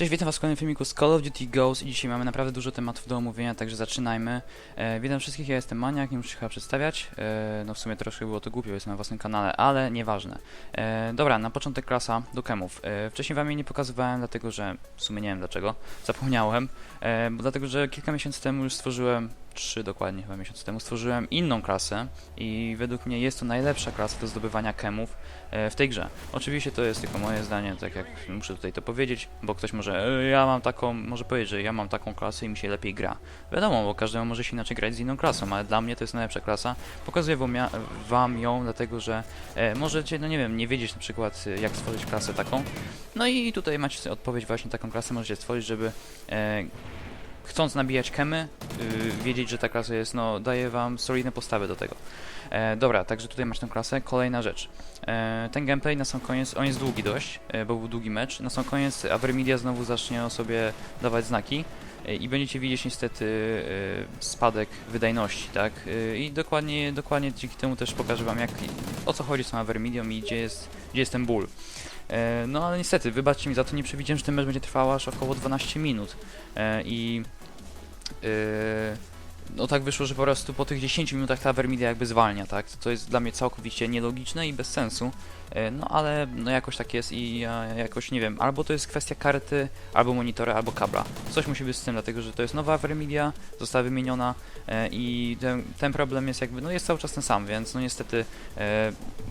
Cześć, witam was w kolejnym filmiku z Call of Duty Ghost i dzisiaj mamy naprawdę dużo tematów do omówienia, także zaczynajmy. E, witam wszystkich, ja jestem Maniak, nie muszę się chyba przedstawiać. E, no w sumie troszkę było to głupio, jestem na własnym kanale, ale nieważne. E, dobra, na początek klasa do kemów. E, wcześniej wam jej nie pokazywałem, dlatego że w sumie nie wiem dlaczego, zapomniałem. E, bo dlatego, że kilka miesięcy temu już stworzyłem, trzy dokładnie chyba miesiące temu, stworzyłem inną klasę i według mnie jest to najlepsza klasa do zdobywania kemów e, w tej grze. Oczywiście to jest tylko moje zdanie, tak jak muszę tutaj to powiedzieć, bo ktoś może, e, ja mam taką, może powiedzieć, że ja mam taką klasę i mi się lepiej gra. Wiadomo, bo każdemu może się inaczej grać z inną klasą, ale dla mnie to jest najlepsza klasa. Pokazuję wam, ją, dlatego że e, możecie, no nie wiem, nie wiedzieć na przykład jak stworzyć klasę taką. No i tutaj macie odpowiedź właśnie taką klasę możecie stworzyć, żeby chcąc nabijać kemy, yy, wiedzieć, że ta klasa jest, no, daje wam solidne postawy do tego. E, dobra, także tutaj macie tę klasę. Kolejna rzecz. E, ten gameplay na sam koniec, on jest długi dość, e, bo był długi mecz. Na sam koniec Avermedia znowu zacznie o sobie dawać znaki e, i będziecie widzieć niestety e, spadek wydajności, tak? I dokładnie, dokładnie dzięki temu też pokażę wam, jak, o co chodzi z tą Avermedią i gdzie jest, gdzie jest ten ból. E, no ale niestety, wybaczcie mi za to, nie przewidziałem, że ten mecz będzie trwał aż około 12 minut. E, I Yy, no tak wyszło, że po prostu po tych 10 minutach ta Vermedia jakby zwalnia, tak? To jest dla mnie całkowicie nielogiczne i bez sensu. Yy, No ale no jakoś tak jest i ja jakoś nie wiem, albo to jest kwestia karty, albo monitora, albo kabla. Coś musi być z tym, dlatego że to jest nowa Vermedia, została wymieniona yy, i ten, ten problem jest jakby, no jest cały czas ten sam, więc no niestety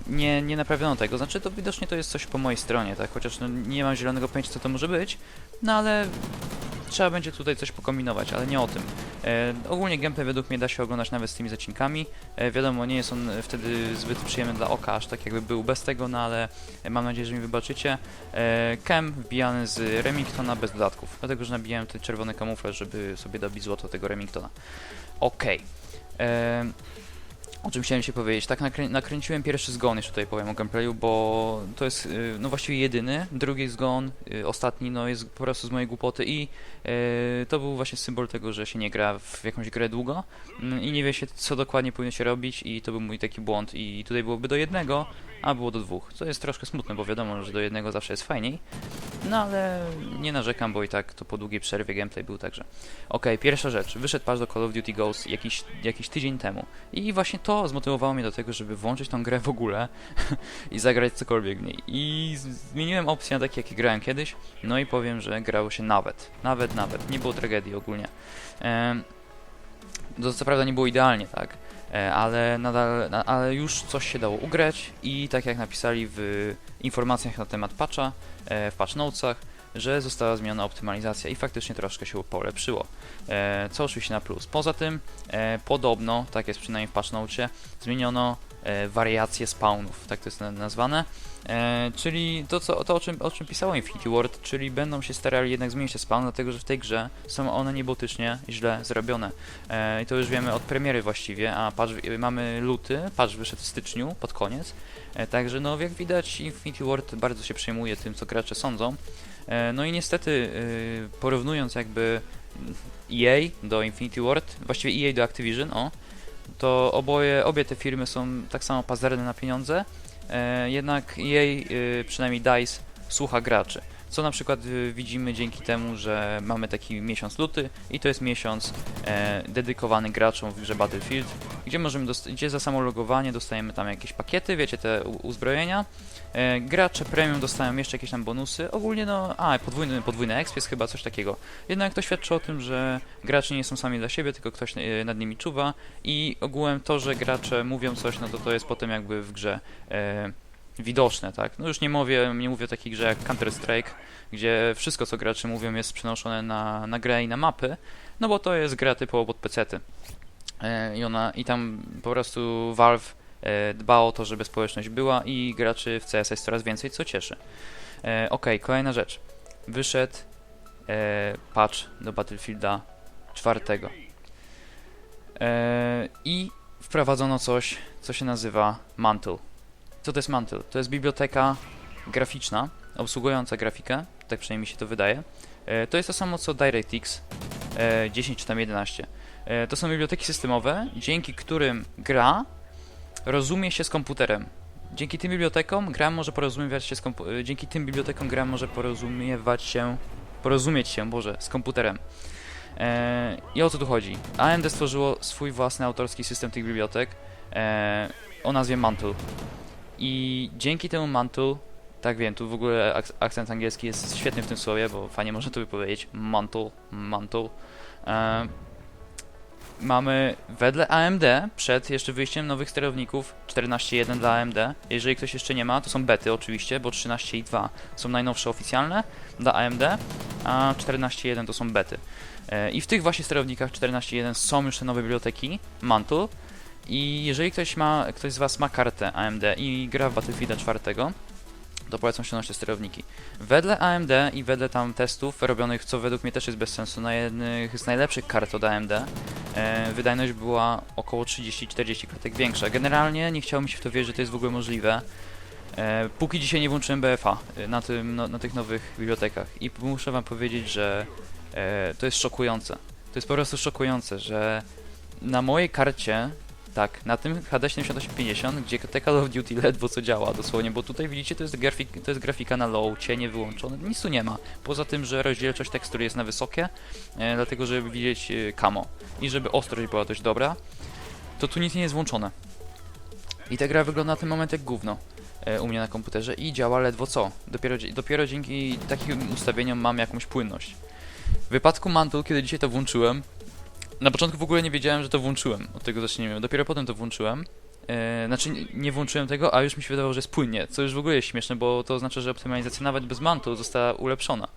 nie, nie naprawiono tego. Znaczy to widocznie to jest coś po mojej stronie, tak? Chociaż no, nie mam zielonego pojęcia co to może być, no ale trzeba będzie tutaj coś pokombinować, ale nie o tym. E, ogólnie gameplay według mnie da się oglądać nawet z tymi zacinkami. E, wiadomo, nie jest on wtedy zbyt przyjemny dla oka, aż tak jakby był bez tego, no ale mam nadzieję, że mi wybaczycie. E, cam wbijany z Remingtona bez dodatków, dlatego że nabijałem ten czerwony kamuflaż, żeby sobie dobić złoto tego Remingtona. Okej. E, O czym chciałem się powiedzieć? Tak nakrę nakręciłem pierwszy zgon, jeszcze tutaj powiem o gameplayu, bo to jest y, no właściwie jedyny. Drugi zgon, y, ostatni, no jest po prostu z mojej głupoty i y, to był właśnie symbol tego, że się nie gra w jakąś grę długo mm, i nie wie się co dokładnie powinno się robić i to był mój taki błąd i tutaj byłoby do jednego, a było do dwóch. Co jest troszkę smutne, bo wiadomo, że do jednego zawsze jest fajniej. No ale nie narzekam, bo i tak to po długiej przerwie gameplay był także. Okej, pierwsza rzecz. Wyszedł patch do Call of Duty Ghost jakiś, jakiś tydzień temu. I właśnie to zmotywowało mnie do tego, żeby włączyć tą grę w ogóle i zagrać cokolwiek w niej. I zmieniłem opcje na takie, jakie grałem kiedyś. No i powiem, że grało się nawet. Nawet, nawet. Nie było tragedii ogólnie. Em, to co prawda nie było idealnie, tak? E, ale nadal, na, ale już coś się dało ugrać i tak jak napisali w informacjach na temat patcha, e, w patch notesach, że została zmieniona optymalizacja i faktycznie troszkę się polepszyło. E, co oczywiście na plus. Poza tym, podobno, tak jest przynajmniej w patch notesie, zmieniono wariacje spawnów, tak to jest na- nazwane. E, czyli to, co, to o, czym, o czym Infinity Ward, czyli będą się starali jednak zmienić te spawn, dlatego że w tej grze są one niebotycznie źle zrobione. E, I to już wiemy od premiery właściwie, a patch, mamy luty, patch wyszedł w styczniu, pod koniec. E, także no jak widać Infinity Ward bardzo się przejmuje tym, co gracze sądzą. E, no i niestety e, porównując jakby EA do Infinity Ward, właściwie EA do Activision, o, to oboje, obie te firmy są tak samo pazerne na pieniądze, e, jednak EA, e, przynajmniej DICE, słucha graczy. Co na przykład e, widzimy dzięki temu, że mamy taki miesiąc luty i to jest miesiąc e, dedykowany graczom w grze Battlefield, gdzie możemy gdzie za samo logowanie dostajemy tam jakieś pakiety, wiecie, te uzbrojenia. E, gracze premium dostają jeszcze jakieś tam bonusy. Ogólnie no, a podwójny, podwójny exp jest chyba coś takiego. Jednak to świadczy o tym, że gracze nie są sami dla siebie, tylko ktoś e, nad nimi czuwa i ogółem to, że gracze mówią coś, no to to jest potem jakby w grze e, widoczne, tak? No już nie mówię, nie mówię o takiej grze jak Counter-Strike, gdzie wszystko co gracze mówią jest przenoszone na, na grę i na mapy, no bo to jest gra typowo pod pecety. E, I ona, i tam po prostu Valve e, dba o to, żeby społeczność była i graczy w CS jest coraz więcej, co cieszy. E, ok, kolejna rzecz. Wyszedł patch do Battlefielda 4. E, I wprowadzono coś, co się nazywa Mantle. Co to jest Mantle? To jest biblioteka graficzna, obsługująca grafikę, tak przynajmniej mi się to wydaje. E, to jest to samo co DirectX e, 10 czy tam 11. E, to są biblioteki systemowe, dzięki którym gra rozumie się z komputerem. Dzięki tym bibliotekom gra może porozumiewać się z e, dzięki tym bibliotekom gra może porozumiewać się porozumieć się, Boże, z komputerem. E, I o co tu chodzi? AMD stworzyło swój własny autorski system tych bibliotek e, o nazwie Mantle. I dzięki temu Mantle, tak wiem, tu w ogóle ak- akcent angielski jest świetny w tym słowie, bo fajnie można to wypowiedzieć. Mantle, Mantle. E, mamy wedle AMD, przed jeszcze wyjściem nowych sterowników 14.1 dla AMD. Jeżeli ktoś jeszcze nie ma, to są bety oczywiście, bo 13.2 są najnowsze oficjalne dla AMD, a 14.1 to są bety. E, I w tych właśnie sterownikach 14.1 są już te nowe biblioteki Mantle. I jeżeli ktoś ma, ktoś z Was ma kartę AMD i gra w Battlefielda 4, to polecam ściągnąć te sterowniki. Wedle AMD i wedle tam testów robionych, co według mnie też jest bez sensu, na jednych z najlepszych kart od AMD, e, wydajność była około 30-40 klatek większa. Generalnie nie chciało mi się w to wierzyć, że to jest w ogóle możliwe. E, póki dzisiaj nie włączyłem BFA e, na, tym, no, na tych nowych bibliotekach i muszę wam powiedzieć, że e, to jest szokujące. To jest po prostu szokujące, że na mojej karcie, tak, na tym HD 7850, gdzie te Call of Duty ledwo co działa dosłownie, bo tutaj widzicie, to jest, grafik, to jest grafika na low, cienie wyłączone, nic tu nie ma. Poza tym, że rozdzielczość tekstury jest na wysokie, e, dlatego żeby widzieć e, i żeby ostrość była dość dobra, to tu nic nie jest włączone. I ta gra wygląda na ten moment jak gówno e, u mnie na komputerze i działa ledwo co. Dopiero, dopiero dzięki takim ustawieniom mam jakąś płynność. W wypadku Mantle, kiedy dzisiaj to włączyłem, na początku w ogóle nie wiedziałem, że to włączyłem. Od tego zaczniemy. Dopiero potem to włączyłem. E, znaczy, nie- włączyłem tego, a już mi się wydawało, że jest płynnie, co już w ogóle jest śmieszne, bo to oznacza, że optymalizacja nawet bez Mantle została ulepszona.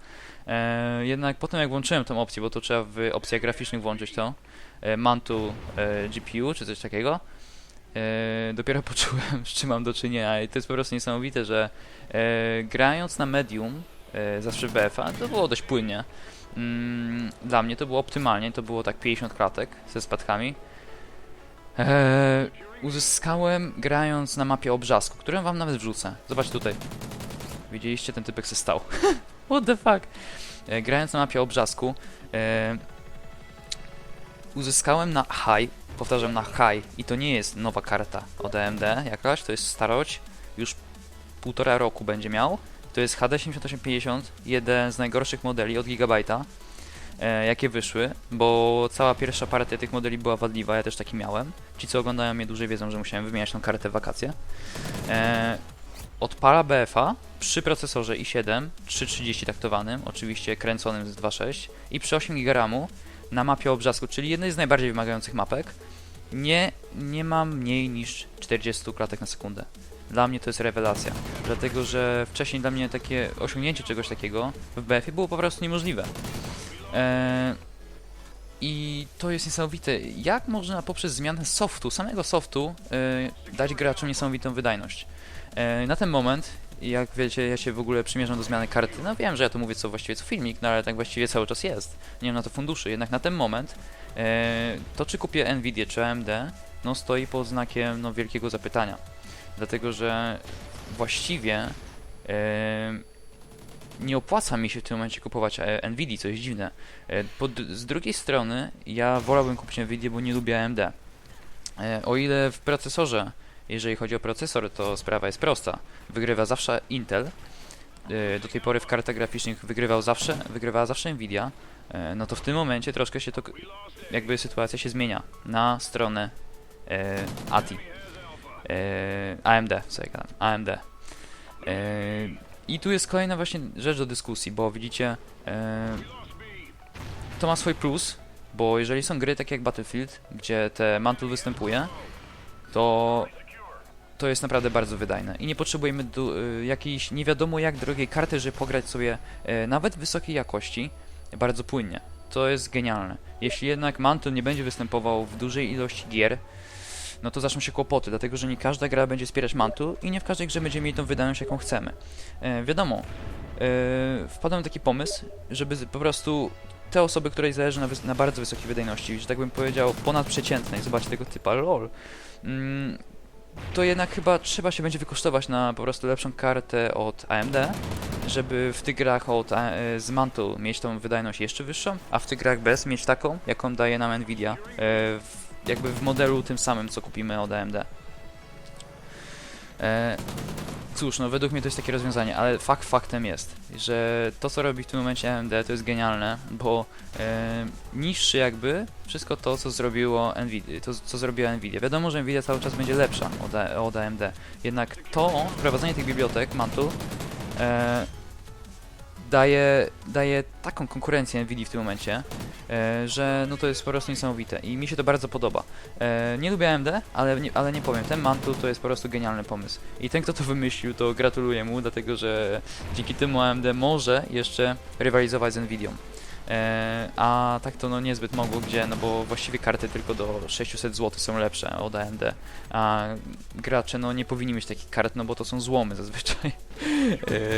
E, jednak potem jak włączyłem tą opcję, bo to trzeba w opcjach graficznych włączyć to, e, Mantle e, GPU czy coś takiego, e, dopiero poczułem, z czym mam do czynienia i to jest po prostu niesamowite, że e, grając na medium, e, zawsze BFA, to było dość płynnie. Mm, dla mnie to było optymalnie, to było tak 50 klatek ze spadkami. E, uzyskałem grając na mapie obrzasku, którą wam nawet wrzucę. Zobacz tutaj. Widzieliście, ten typek se stał. What the fuck? E, grając na mapie obrzasku, e, uzyskałem na high, powtarzam na high, i to nie jest nowa karta od AMD jakaś, to jest starość, już półtora roku będzie miał. To jest HD 7850, jeden z najgorszych modeli od Gigabajta, e, jakie wyszły, bo cała pierwsza partia tych modeli była wadliwa, ja też taki miałem. Ci, co oglądają mnie dłużej, wiedzą, że musiałem wymieniać tą kartę w wakacje. E, odpala BFA przy procesorze i7 330 taktowanym, oczywiście kręconym z 2.6 i przy 8 GB RAMu na mapie obrzasku, czyli jednej z najbardziej wymagających mapek, nie, nie ma mniej niż 40 klatek na sekundę. Dla mnie to jest rewelacja, dlatego że wcześniej dla mnie takie osiągnięcie czegoś takiego w BF-ie było po prostu niemożliwe. Eee, I to jest niesamowite, jak można poprzez zmianę softu, samego softu, e, dać graczom niesamowitą wydajność. E, na ten moment, jak wiecie, ja się w ogóle przymierzam do zmiany karty. No wiem, że ja to mówię co właściwie co filmik, no ale tak właściwie cały czas jest. Nie mam na to funduszy, jednak na ten moment e, to czy kupię Nvidia czy AMD, no stoi pod znakiem no, wielkiego zapytania. Dlatego, że właściwie e, nie opłaca mi się w tym momencie kupować e, Nvidia, co jest dziwne. E, pod, z drugiej strony, ja wolałbym kupić Nvidia, bo nie lubię AMD. E, o ile w procesorze, jeżeli chodzi o procesor, to sprawa jest prosta. Wygrywa zawsze Intel. E, do tej pory w kartach graficznych wygrywał zawsze, wygrywała zawsze Nvidia. E, no to w tym momencie troszkę się to, jakby sytuacja się zmienia na stronę e, ATI. E, AMD, ja gadam, AMD. I tu jest kolejna właśnie rzecz do dyskusji, bo widzicie, e, to ma swój plus, bo jeżeli są gry takie jak Battlefield, gdzie te mantle występuje, to to jest naprawdę bardzo wydajne i nie potrzebujemy y, jakiejś nie wiadomo jak drogiej karty, żeby pograć sobie e, nawet wysokiej jakości bardzo płynnie. To jest genialne. Jeśli jednak Mantle nie będzie występował w dużej ilości gier, no to zaczną się kłopoty, dlatego że nie każda gra będzie wspierać Mantle i nie w każdej grze będziemy mieli tą wydajność, jaką chcemy. E, wiadomo, e, wpadłem taki pomysł, żeby po prostu te osoby, której zależy na, na bardzo wysokiej wydajności, że tak bym powiedział ponadprzeciętnej, zobaczcie tego typa, lol, mm, to jednak chyba trzeba się będzie wykosztować na po prostu lepszą kartę od AMD, żeby w tych grach od, e, z Mantle mieć tą wydajność jeszcze wyższą, a w tych grach bez mieć taką, jaką daje nam Nvidia, e, w, jakby w modelu tym samym, co kupimy od AMD. E, cóż, no według mnie to jest takie rozwiązanie, ale fakt faktem jest, że to co robi w tym momencie AMD to jest genialne, bo e, jakby wszystko to co zrobiło Nvidia, to co zrobiła Nvidia. Wiadomo, że Nvidia cały czas będzie lepsza od, od AMD, jednak to wprowadzenie tych bibliotek Mantle e, daje, daje taką konkurencję Nvidia w tym momencie, e, że no to jest po prostu niesamowite i mi się to bardzo podoba. E, nie lubię AMD, ale nie, ale nie powiem, ten Mantle to jest po prostu genialny pomysł. I ten, kto to wymyślił, to gratuluję mu, dlatego że dzięki temu AMD może jeszcze rywalizować z Nvidią. E, a tak to no niezbyt mogło, gdzie, no bo właściwie karty tylko do 600 zł są lepsze od AMD, a gracze no nie powinni mieć takich kart, no bo to są złomy zazwyczaj.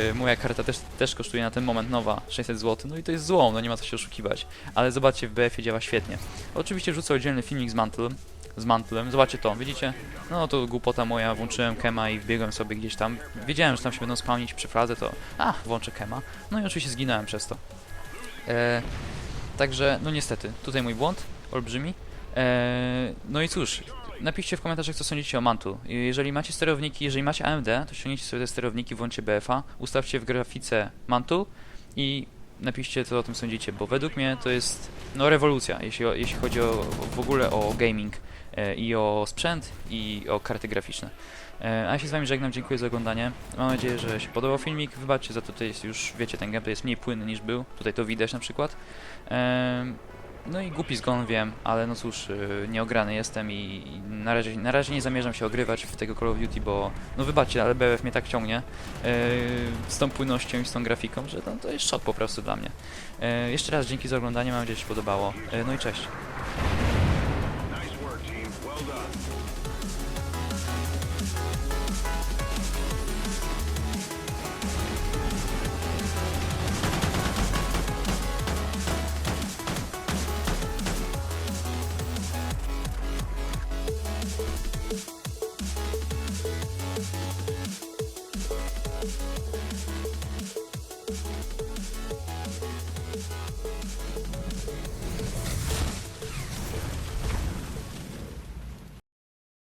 E, moja karta też, też kosztuje na ten moment nowa 600 zł, no i to jest złom, no nie ma co się oszukiwać. Ale zobaczcie, w BF-ie działa świetnie. Oczywiście rzucę oddzielny filmik z Mantlem, z Mantlem, zobaczcie to, widzicie? No to głupota moja, włączyłem Kema i wbiegłem sobie gdzieś tam. Wiedziałem, że tam się będą spawnić przy fladze, to a, włączę Kema. No i oczywiście zginąłem przez to. E, także, no niestety, tutaj mój błąd, olbrzymi. E, no i cóż, napiszcie w komentarzach, co sądzicie o Mantu. Jeżeli macie sterowniki, jeżeli macie AMD, to ściągnijcie sobie te sterowniki, włączcie BFA, ustawcie w grafice Mantu i napiszcie, co o tym sądzicie, bo według mnie to jest no, rewolucja, jeśli, jeśli chodzi o, w ogóle o gaming e, i o sprzęt i o karty graficzne. E, a ja się z wami żegnam, dziękuję za oglądanie. Mam nadzieję, że się podobał filmik. Wybaczcie za to, tutaj jest już, wiecie, ten gameplay jest mniej płynny niż był. Tutaj to widać na przykład. Em, no i głupi zgon wiem, ale no cóż, yy, nieograny jestem i, na, razie, na razie nie zamierzam się ogrywać w tego Call of Duty, bo no wybaczcie, ale BF mnie tak ciągnie z tą płynnością i z tą grafiką, że to jest szok po prostu dla mnie. Jeszcze raz dzięki za oglądanie, mam nadzieję, że się podobało. No i cześć.